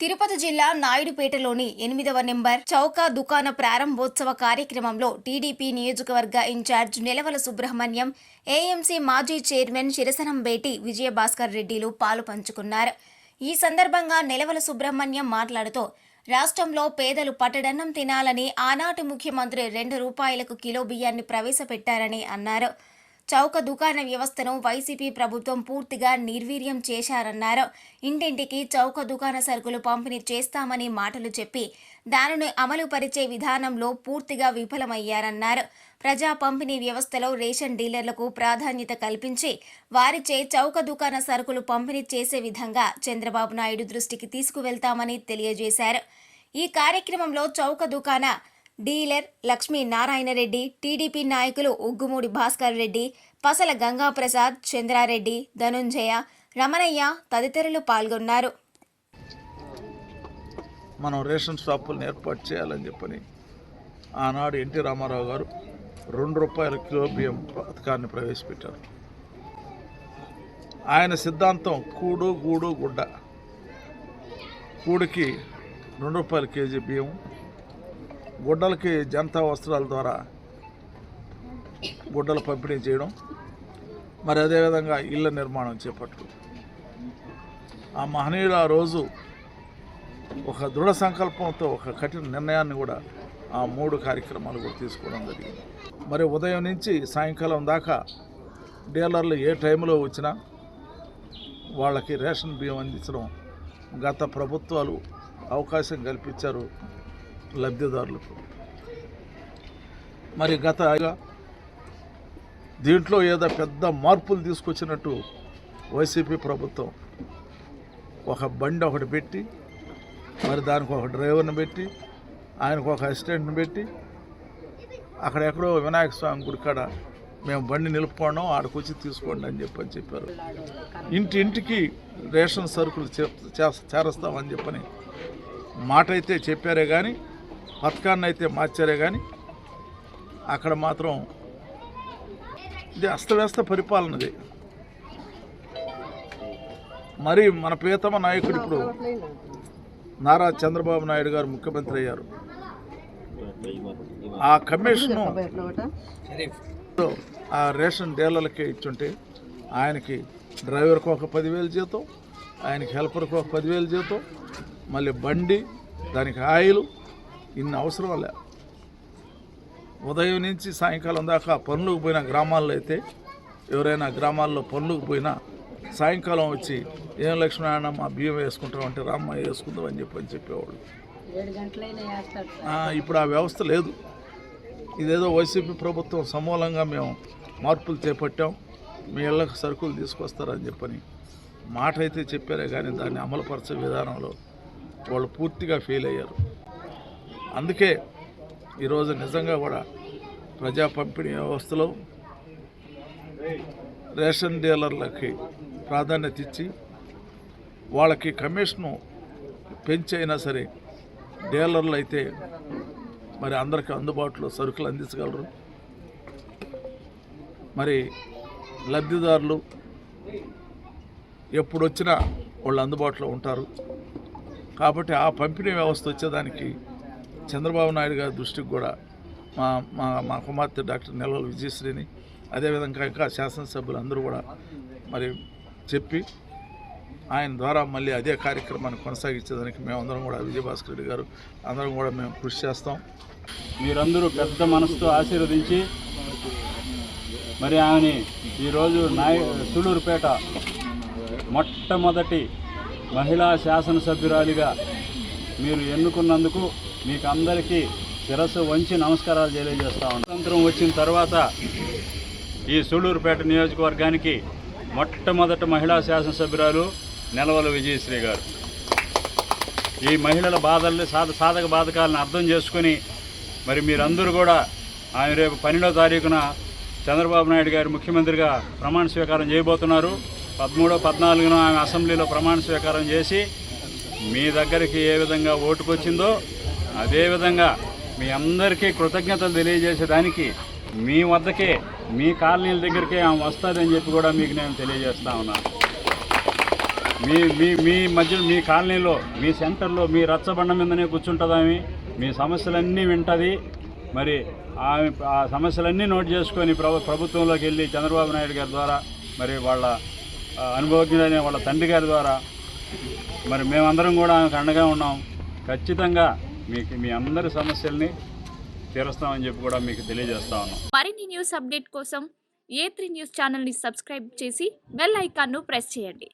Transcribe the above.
తిరుపతి జిల్లా నాయుడుపేటలోని ఎనిమిదవ నెంబర్ చౌక దుకాణ ప్రారంభోత్సవ కార్యక్రమంలో టీడీపీ నియోజకవర్గ ఇన్ఛార్జ్ నిలవల సుబ్రహ్మణ్యం ఏఎంసీ మాజీ చైర్మన్ శిరసనంబేటి విజయభాస్కర్ రెడ్డిలు పాలు పంచుకున్నారు. ఈ సందర్భంగా నిలవల సుబ్రహ్మణ్యం మాట్లాడుతూ రాష్ట్రంలో పేదలు పట్టడన్నం తినాలని ఆనాటి ముఖ్యమంత్రి రెండు రూపాయలకు కిలో బియ్యాన్ని ప్రవేశపెట్టారని అన్నారు. చౌక దుకాణ వ్యవస్థను వైసీపీ ప్రభుత్వం పూర్తిగా నిర్వీర్యం చేశారన్నారు. ఇంటింటికి చౌక దుకాణ సరుకులు పంపిణీ చేస్తామని మాటలు చెప్పి దానిని అమలు పరిచే విధానంలో పూర్తిగా విఫలమయ్యారన్నారు. ప్రజా పంపిణీ వ్యవస్థలో రేషన్ డీలర్లకు ప్రాధాన్యత కల్పించి వారిచే చౌక దుకాణ సరుకులు పంపిణీ చేసే విధంగా చంద్రబాబు నాయుడు దృష్టికి తీసుకువెళ్తామని తెలియజేశారు. ఈ కార్యక్రమంలో చౌక దుకాణ డీలర్ లక్ష్మీ నారాయణరెడ్డి టీడీపీ నాయకులు ఉగ్గుమూడి భాస్కర్ రెడ్డి పసల గంగాప్రసాద్ చంద్రారెడ్డి ధనుంజయ రమణయ్య తదితరులు పాల్గొన్నారు. మనం రేషన్ షాపులను ఏర్పాటు చేయాలని చెప్పని ఆనాడు ఎన్టీ రామారావు గారు రెండు రూపాయల కిలో బియ్యం పథకాన్ని ప్రవేశపెట్టారు. ఆయన సిద్ధాంతం కూడు గూడు గుడ్డ. కూడికి రెండు రూపాయల కేజీ బియ్యం గుడ్డలకి జనతా వస్త్రాల ద్వారా గుడ్డలు పంపిణీ చేయడం మరి అదేవిధంగా ఇళ్ళ నిర్మాణం చేపట్టడం. ఆ మహనీయుడు ఆ రోజు ఒక దృఢ సంకల్పంతో ఒక కఠిన నిర్ణయాన్ని కూడా ఆ మూడు కార్యక్రమాలు కూడా తీసుకోవడం జరిగింది. మరి ఉదయం నుంచి సాయంకాలం దాకా డీలర్లు ఏ టైంలో వచ్చినా వాళ్ళకి రేషన్ బియ్యం అందించడం గత ప్రభుత్వాలు అవకాశం కల్పించారు. లబ్ధిదారులకు. మరి గత దీంట్లో ఏదో పెద్ద మార్పులు తీసుకొచ్చినట్టు వైసీపీ ప్రభుత్వం ఒక బండి ఒకటి పెట్టి మరి దానికి ఒక డ్రైవర్ని పెట్టి ఆయనకు ఒక అసిస్టెంట్ని పెట్టి అక్కడెక్కడో వినాయక స్వామి గుడి కాడ మేము బండి నిలుపుకోవడం ఆడకొచ్చి తీసుకోండి అని చెప్పి అని చెప్పారు. ఇంటి ఇంటికి రేషన్ సరుకులు చే- చేరస్తామని చెప్పని మాట అయితే చెప్పారే కానీ పథకాన్ని అయితే మార్చారే కానీ అక్కడ మాత్రం ఇది అస్తవ్యస్త పరిపాలనది. మరి మన ప్రియతమ నాయకుడు ఇప్పుడు నారా చంద్రబాబు నాయుడు గారు ముఖ్యమంత్రి అయ్యారు. ఆ కమిషను ఆ రేషన్ డీలర్లకే ఇచ్చుంటే ఆయనకి డ్రైవర్కి ఒక పదివేలు జీతం ఆయనకి హెల్పర్కి ఒక పదివేలు జీతం మళ్ళీ బండి దానికి ఆయిల్ ఇన్ని అవసరం లే ఉదయం నుంచి సాయంకాలం దాకా పనులకు పోయిన గ్రామాల్లో అయితే ఎవరైనా గ్రామాల్లో పనులకు పోయినా సాయంకాలం వచ్చి ఏం లక్ష్మణ మా బియ్యం వేసుకుంటాం అంటే రామ్మ వేసుకుందాం అని చెప్పి అని చెప్పేవాళ్ళు. ఇప్పుడు ఆ వ్యవస్థ లేదు. ఇదేదో వైసీపీ ప్రభుత్వం సమూలంగా మేము మార్పులు చేపట్టాం. మీ ఇళ్ళకు సరుకులు తీసుకొస్తారని చెప్పని మాట అయితే చెప్పారే కానీ దాన్ని అమలుపరచే విధానంలో వాళ్ళు పూర్తిగా ఫెయిల్ అయ్యారు. అందుకే ఈరోజు నిజంగా కూడా ప్రజా పంపిణీ వ్యవస్థలో రేషన్ డీలర్లకి ప్రాధాన్యత ఇచ్చి వాళ్ళకి కమిషను పెంచి అయినా సరే డీలర్లు అయితే మరి అందరికీ అందుబాటులో సరుకులు అందించగలరు. మరి లబ్ధిదారులు ఎప్పుడు వచ్చినా వాళ్ళు అందుబాటులో ఉంటారు. కాబట్టి ఆ పంపిణీ వ్యవస్థ వచ్చేదానికి చంద్రబాబు నాయుడు గారి దృష్టికి కూడా మా మా మా కుమార్తె డాక్టర్ నెలవల విజయశ్రీని అదేవిధంగా ఇంకా శాసనసభ్యులు అందరూ కూడా మరి చెప్పి ఆయన ద్వారా మళ్ళీ అదే కార్యక్రమాన్ని కొనసాగించేదానికి మేమందరం కూడా విజయభాస్కర్ రెడ్డి గారు అందరం కూడా మేము కృషి చేస్తాం. మీరందరూ పెద్ద మనసుతో ఆశీర్వదించి మరి ఆమెని ఈరోజు నాయ సుళూరుపేట మొట్టమొదటి మహిళా శాసనసభ్యురాలిగా మీరు ఎన్నుకున్నందుకు మీకు అందరికీ శిరస్సు వంచి నమస్కారాలు తెలియజేస్తా ఉన్నాను. స్వతంత్రం వచ్చిన తర్వాత ఈ సూళ్ళూరుపేట నియోజకవర్గానికి మొట్టమొదటి మహిళా శాసనసభ్యురాలు నెలవల విజయశ్రీ గారు. ఈ మహిళల బాధల్ని సాధ సాధక బాధకాలను అర్థం చేసుకుని మరి మీరందరూ కూడా ఆయన రేపు పన్నెండో తారీఖున చంద్రబాబు నాయుడు గారు ముఖ్యమంత్రిగా ప్రమాణ స్వీకారం చేయబోతున్నారు. పదమూడో పద్నాలుగున ఆమె అసెంబ్లీలో ప్రమాణ స్వీకారం చేసి మీ దగ్గరికి ఏ విధంగా ఓటుకొచ్చిందో అదేవిధంగా మీ అందరికీ కృతజ్ఞతలు తెలియజేసేదానికి మీ వద్దకే మీ కాలనీల దగ్గరికే ఆమె వస్తుందని చెప్పి కూడా మీకు నేను తెలియజేస్తా ఉన్నాను మీ మీ మీ మధ్య మీ కాలనీలో మీ సెంటర్లో మీ రచ్చబండ మీదనే కూర్చుంటుందామి. మీ సమస్యలన్నీ వింటుంది. మరి ఆమె ఆ సమస్యలన్నీ నోట్ చేసుకొని ప్రభు ప్రభుత్వంలోకి వెళ్ళి చంద్రబాబు నాయుడు గారి ద్వారా మరి వాళ్ళ అనుభవజ్ఞులైన వాళ్ళ తండ్రి గారి ద్వారా మరి మేమందరం కూడా ఆమెకు అండగా ఉన్నాం. ఖచ్చితంగా మీకు మీ అందరి సమస్యల్ని తీరుస్తామని చెప్పి కూడా మీకు తెలియజేస్తా ఉన్నాం. మరిన్ని న్యూస్ అప్డేట్ కోసం ఏ త్రీ న్యూస్ ఛానల్ని సబ్స్క్రైబ్ చేసి బెల్ ఐకాన్ను ప్రెస్ చేయండి.